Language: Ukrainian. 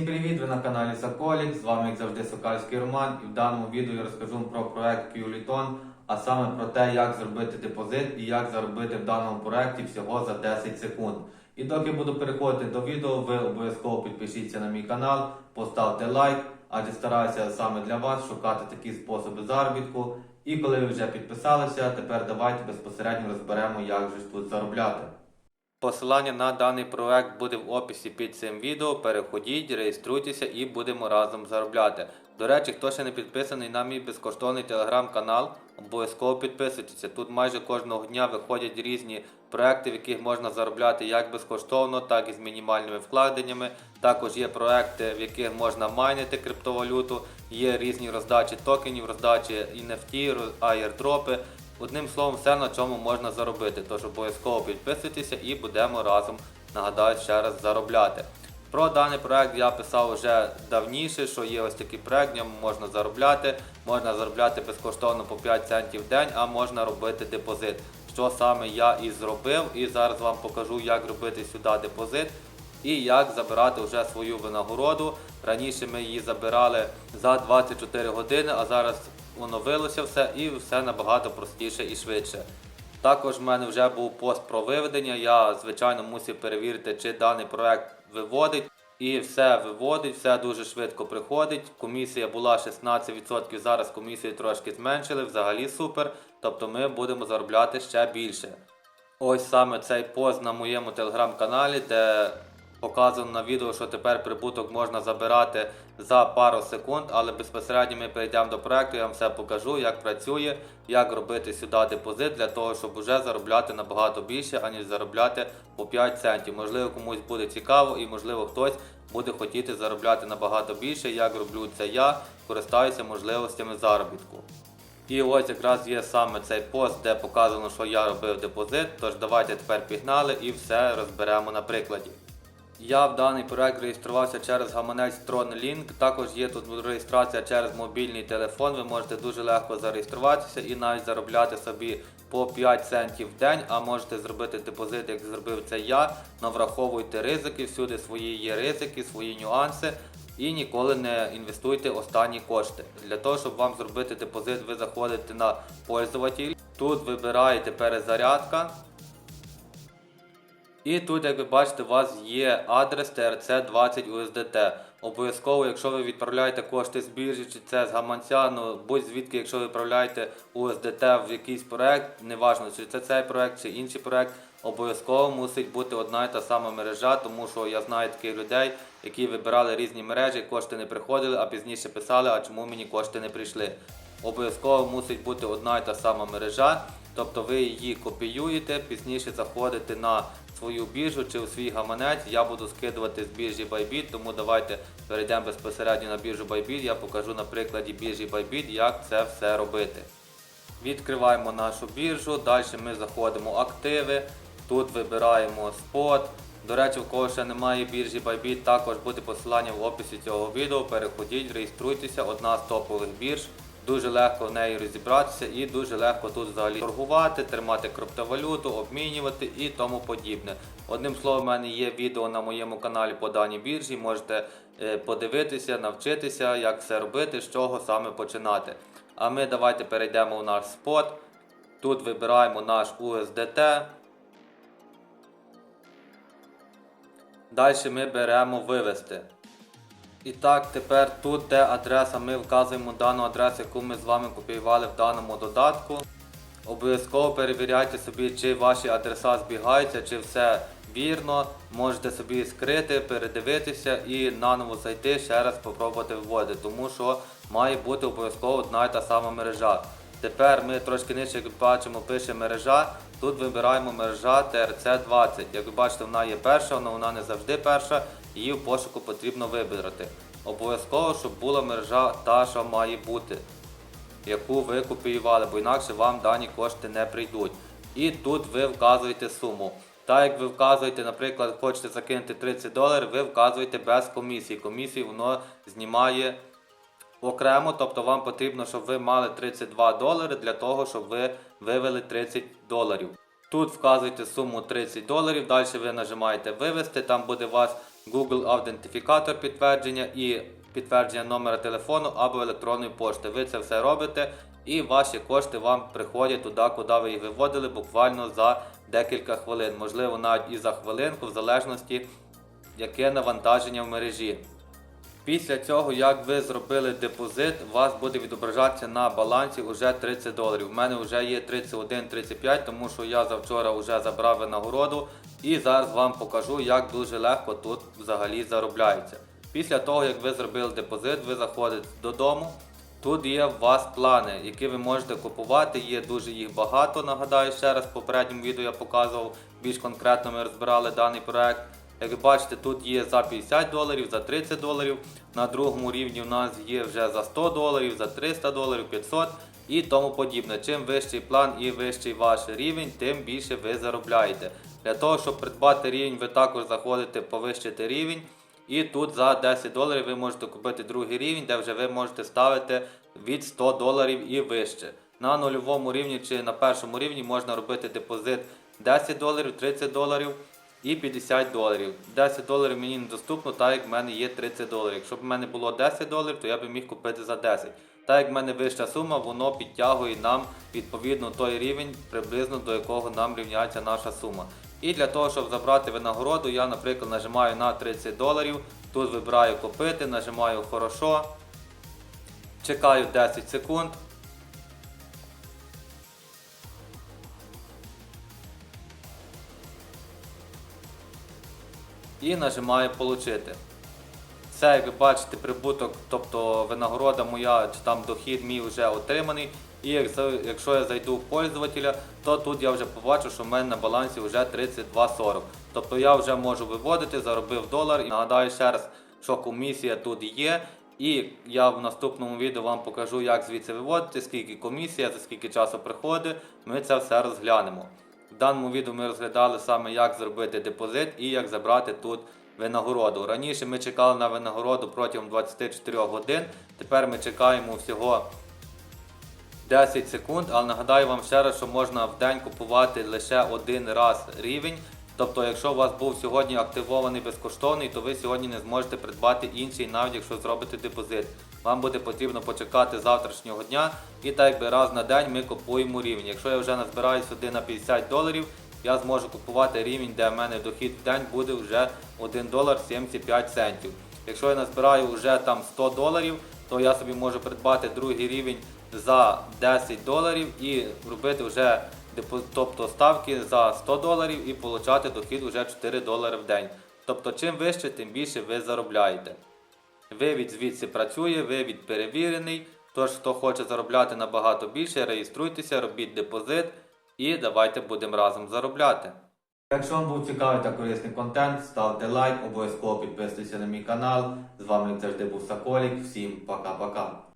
Всім привіт! Ви на каналі Соколік. З вами як завжди Сокальський Роман. І в даному відео я розкажу про проект QLiton, а саме про те, як зробити депозит і як заробити в даному проекті всього за 10 секунд. І доки буду переходити до відео, ви обов'язково підпишіться на мій канал, поставте лайк, адже стараюся саме для вас шукати такі способи заробітку. І коли ви вже підписалися, тепер давайте безпосередньо розберемо, як же тут заробляти. Посилання на даний проект буде в описі під цим відео. Переходіть, реєструйтеся і будемо разом заробляти. До речі, хто ще не підписаний на мій безкоштовний телеграм-канал, обов'язково підписуйтеся. Тут майже кожного дня виходять різні проекти, в яких можна заробляти як безкоштовно, так і з мінімальними вкладеннями. Також є проекти, в яких можна майнити криптовалюту, є різні роздачі токенів, роздачі NFT, аєрдропи. Одним словом, все на чому можна заробити. Тож обов'язково підписуйтеся і будемо разом, нагадаю, ще раз заробляти. Про даний проект я писав вже давніше, що є ось такий проект, в ньому можна заробляти. Можна заробляти безкоштовно по 5 центів в день, а можна робити депозит. Що саме я і зробив, і зараз вам покажу, як робити сюди депозит і як забирати вже свою винагороду. Раніше ми її забирали за 24 години, а зараз оновилося все і все набагато простіше і швидше. Також в мене вже був пост про виведення. Я, звичайно, мусив перевірити, чи даний проект виводить. І все виводить, все дуже швидко приходить. Комісія була 16%, зараз комісію трошки зменшили, взагалі супер. Тобто ми будемо заробляти ще більше. Ось саме цей пост на моєму телеграм-каналі, де показано на відео, що тепер прибуток можна забирати за пару секунд, але безпосередньо ми перейдемо до проекту, я вам все покажу, як працює, як робити сюди депозит для того, щоб вже заробляти набагато більше, аніж заробляти по 5 центів. Можливо, комусь буде цікаво і можливо хтось буде хотіти заробляти набагато більше. Як роблю це я, користаюся можливостями заробітку. І ось якраз є саме цей пост, де показано, що я робив депозит. Тож давайте тепер пігнали і все розберемо на прикладі. Я в даний проект реєструвався через гаманець TronLink. Також є тут реєстрація через мобільний телефон. Ви можете дуже легко зареєструватися і навіть заробляти собі по 5 центів в день, а можете зробити депозит, як зробив це я. Но враховуйте ризики, всюди свої є ризики, свої нюанси. І ніколи не інвестуйте останні кошти. Для того, щоб вам зробити депозит, ви заходите на пользователь. Тут вибираєте перезарядка. І тут, як ви бачите, у вас є адрес TRC20 USDT. Обов'язково, якщо ви відправляєте кошти з біржі, чи це з гаманця, ну будь-звідки, якщо ви відправляєте USDT в якийсь проект, неважно, чи це цей проект, чи інший проект, обов'язково мусить бути одна і та сама мережа, тому що я знаю таких людей, які вибирали різні мережі, кошти не приходили, а пізніше писали, а чому мені кошти не прийшли. Обов'язково мусить бути одна і та сама мережа. Тобто ви її копіюєте, пізніше заходите на свою біржу чи у свій гаманець. Я буду скидувати з біржі Bybit, тому давайте перейдемо безпосередньо на біржу Bybit. Я покажу на прикладі біржі Bybit, як це все робити. Відкриваємо нашу біржу, далі ми заходимо активи, тут вибираємо спот. До речі, у кого ще немає біржі Bybit, також буде посилання в описі цього відео. Переходіть, реєструйтеся, одна з топових бірж. Дуже легко в неї розібратися і дуже легко тут взагалі торгувати, тримати криптовалюту, обмінювати і тому подібне. Одним словом, в мене є відео на моєму каналі по даній біржі. Можете е, подивитися, навчитися, як все робити, з чого саме починати. А ми давайте перейдемо в наш спот. Тут вибираємо наш USDT. Далі ми беремо вивести. І так, тепер тут, де адреса, ми вказуємо дану адресу, яку ми з вами копіювали в даному додатку. Обов'язково перевіряйте собі, чи ваші адреса збігаються, чи все вірно. Можете собі скрити, передивитися і наново зайти, ще раз спробувати вводити, тому що має бути обов'язково одна і та сама мережа. Тепер ми трошки нижче, як бачимо, пише мережа. Тут вибираємо мережа TRC20. Як ви бачите, вона є перша, але вона не завжди перша. Її в пошуку потрібно вибрати. Обов'язково, щоб була мережа та, що має бути, яку ви копіювали, бо інакше вам дані кошти не прийдуть. І тут ви вказуєте суму. Так як ви вказуєте, наприклад, хочете закинути 30 доларів, ви вказуєте без комісії. Комісії воно знімає окремо, тобто вам потрібно, щоб ви мали 32 долари для того, щоб ви вивели 30 доларів. Тут вказуєте суму 30 доларів, далі ви нажимаєте вивести, там буде у вас Google аутентифікатор підтвердження і підтвердження номера телефону або електронної пошти. Ви це все робите, і ваші кошти вам приходять туди, куди ви їх виводили, буквально за декілька хвилин, можливо, навіть і за хвилинку, в залежності, яке навантаження в мережі. Після цього, як ви зробили депозит, у вас буде відображатися на балансі вже 30 доларів. У мене вже є 31-35, тому що я завчора вже забрав винагороду і зараз вам покажу, як дуже легко тут взагалі заробляється. Після того, як ви зробили депозит, ви заходите додому. Тут є у вас плани, які ви можете купувати. Є дуже їх багато. Нагадаю ще раз, в попередньому відео я показував більш конкретно. Ми розбирали даний проект. Як бачите, тут є за 50 доларів, за 30 доларів. На другому рівні у нас є вже за 100 доларів, за 300 доларів, 500 і тому подібне. Чим вищий план і вищий ваш рівень, тим більше ви заробляєте. Для того, щоб придбати рівень, ви також заходите повищити рівень. І тут за 10 доларів ви можете купити другий рівень, де вже ви можете ставити від 100 доларів і вище. На нульовому рівні чи на першому рівні можна робити депозит 10 доларів, 30 доларів і 50 доларів. 10 доларів мені недоступно, так як в мене є 30 доларів. Якщо б в мене було 10 доларів, то я б міг купити за 10. Так як в мене вища сума, воно підтягує нам відповідно той рівень, приблизно до якого нам рівняється наша сума. І для того, щоб забрати винагороду, я, наприклад, нажимаю на 30 доларів, тут вибираю купити, нажимаю хорошо, чекаю 10 секунд. І нажимаю получити. Це, як ви бачите, прибуток, тобто винагорода моя чи там дохід мій вже отриманий. І якщо я зайду в пользователя, то тут я вже побачу, що в мене на балансі вже 32,40. Тобто я вже можу виводити, заробив долар. І нагадаю ще раз, що комісія тут є. І я в наступному відео вам покажу, як звідси виводити, скільки комісія, за скільки часу приходить. Ми це все розглянемо. В даному відео ми розглядали саме, як зробити депозит і як забрати тут винагороду. Раніше ми чекали на винагороду протягом 24 годин. Тепер ми чекаємо всього 10 секунд, але нагадаю вам ще раз, що можна в день купувати лише один раз рівень. Тобто, якщо у вас був сьогодні активований безкоштовний, то ви сьогодні не зможете придбати інший, навіть якщо зробите депозит. Вам буде потрібно почекати завтрашнього дня і так якби раз на день ми купуємо рівень. Якщо я вже назбираю сюди на 50 доларів, я зможу купувати рівень, де в мене дохід в день буде вже 1 долар 75 центів. Якщо я назбираю вже там 100 доларів, то я собі можу придбати другий рівень за 10 доларів і робити вже тобто ставки за 100 доларів і отримати дохід вже 4 долари в день. Тобто чим вище, тим більше ви заробляєте. Вивід звідси працює, вивід перевірений. Тож, хто хоче заробляти набагато більше, реєструйтеся, робіть депозит і давайте будемо разом заробляти. Якщо вам був цікавий та корисний контент, ставте лайк, обов'язково підписуйтесь на мій канал. З вами завжди був Соколік. Всім пока-пока.